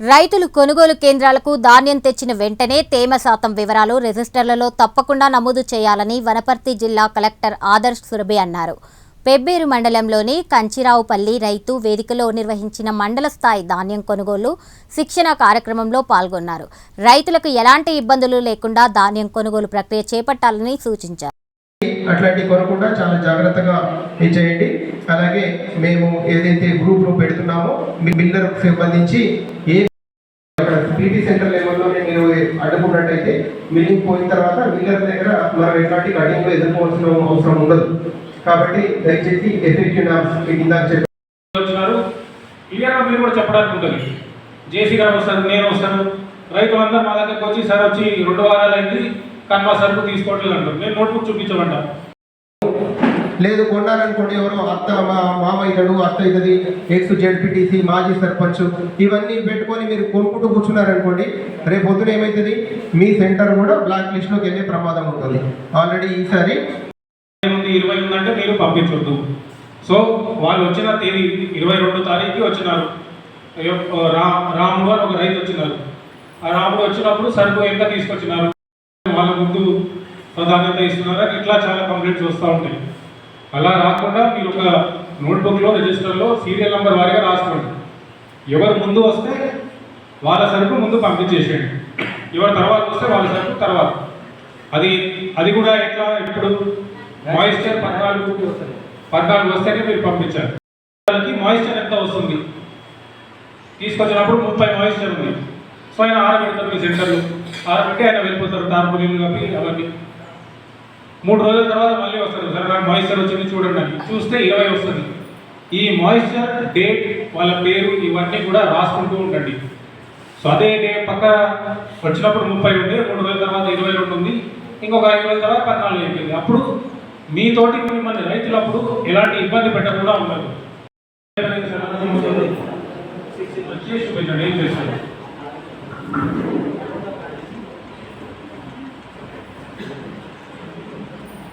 రైతులు కొనుగోలు కేంద్రాలకు ధాన్యం తెచ్చిన వెంటనే తేమ శాతం వివరాలు రిజిస్టర్లలో తప్పకుండా నమోదు చేయాలని వనపర్తి జిల్లా కలెక్టర్ ఆదర్శ్ సురభి అన్నారు. పెబ్బేరు మండలంలోని కంచిరావుపల్లి రైతు వేదికలో నిర్వహించిన మండల స్థాయి ధాన్యం కొనుగోలు శిక్షణ కార్యక్రమంలో పాల్గొన్నారు. రైతులకు ఎలాంటి ఇబ్బందులు లేకుండా ధాన్యం కొనుగోలు ప్రక్రియ చేపట్టాలని సూచించారు. అట్లాంటి కొనకుండా చాలా జాగ్రత్తగా చేయండి. అలాగే మేము ఏదైతే గ్రూప్లు పెడుతున్నామో మీ సంబంధించి ఏ బీటీ సెంటర్ లెవెల్లోనే మీరు అడ్డుకున్నట్టయితే మిల్లింగ్ పోయిన తర్వాత మిల్లర్ దగ్గర మనం ఎట్లాంటి కటింగ్ ఎదుర్కోవాల్సిన అవసరం ఉండదు. కాబట్టి దయచేసి ఎఫెక్టివ్ నామ్స్ మీకు ఇందాక వచ్చినారు. క్లియర్గా మీరు కూడా చెప్పడానికి ఉంటుంది. జేసీ గారు వస్తారు నేను వస్తాను. రైతులందరూ మా దగ్గరకు వచ్చి సార్ వచ్చి రెండు వారాలు అయింది కన్వా సరుకు తీసుకోవట్లేదు అంటారు. నేను నోట్బుక్ చూపించమంటా లేదు కొన్నారనుకోండి ఎవరో అత్త మా మామ ఇతడు అత్త అవుతుంది ఎక్స్ జెడ్పీటీసీ మాజీ సర్పంచ్ ఇవన్నీ పెట్టుకొని మీరు కొనుక్కుంటూ కూర్చున్నారనుకోండి రేపు పొద్దున ఏమవుతుంది మీ సెంటర్ కూడా బ్లాక్ లిస్ట్లోకి వెళ్ళే ప్రమాదం ఉంటుంది. ఆల్రెడీ ఈసారి ఇరవై ఉందంటే మీరు పంపించొద్దు. సో వాళ్ళు వచ్చిన తేదీ ఇరవై రెండు తారీఖు వచ్చినారు. రామ్ రా రాముడు అని ఒక రైతు వచ్చినారు ఆ రాముడు వచ్చినప్పుడు సరుకు ఎంత తీసుకొచ్చినారు? వాళ్ళ ముందు ప్రాధాన్యత ఇస్తున్నారా ఇట్లా చాలా కంప్లైంట్స్ వస్తూ ఉంటాయి. అలా రాకుండా మీరు ఒక నోట్బుక్లో రిజిస్టర్లో సీరియల్ నెంబర్ వారిగా రాసుకోండి. ఎవరు ముందు వస్తే వాళ్ళ సరుకు ముందు పంపించేసేయండి. ఎవరు తర్వాత వస్తే వాళ్ళ సరుకు తర్వాత. అది అది కూడా ఎట్లా ఇప్పుడు మాయిశ్చర్ పద్నాలుగు పద్నాలుగు వస్తేనే మీరు పంపించారు వాళ్ళకి మాయిశ్చర్ ఎంత వస్తుంది? తీసుకొచ్చినప్పుడు ముప్పై మాయిశ్చర్ ఉంది. సో ఆయన ఆరబెడతారు మీ సెంటర్లో. ఆరబెట్టి ఆయన వెళ్ళిపోతారు. టార్పులిన్ కప్పి అవన్నీ మూడు రోజుల తర్వాత మళ్ళీ వస్తారు సరే నాకు మాయిశ్చర్ వచ్చింది చూడండి అని. చూస్తే ఇరవై వస్తుంది. ఈ మాయిశ్చర్ డేట్ వాళ్ళ పేరు ఇవన్నీ కూడా రాసుకుంటూ ఉండండి. సో అదే డే పక్క వచ్చినప్పుడు ముప్పై ఉంది మూడు రోజుల తర్వాత ఇరవై రెండు ఉంది ఇంకొక ఐదు రోజుల తర్వాత పద్నాలుగు అయిపోయింది. అప్పుడు మీతోటి మిమ్మల్ని రైతులప్పుడు ఎలాంటి ఇబ్బంది పెట్టకుండా ఉండదు ఏం చేస్తారు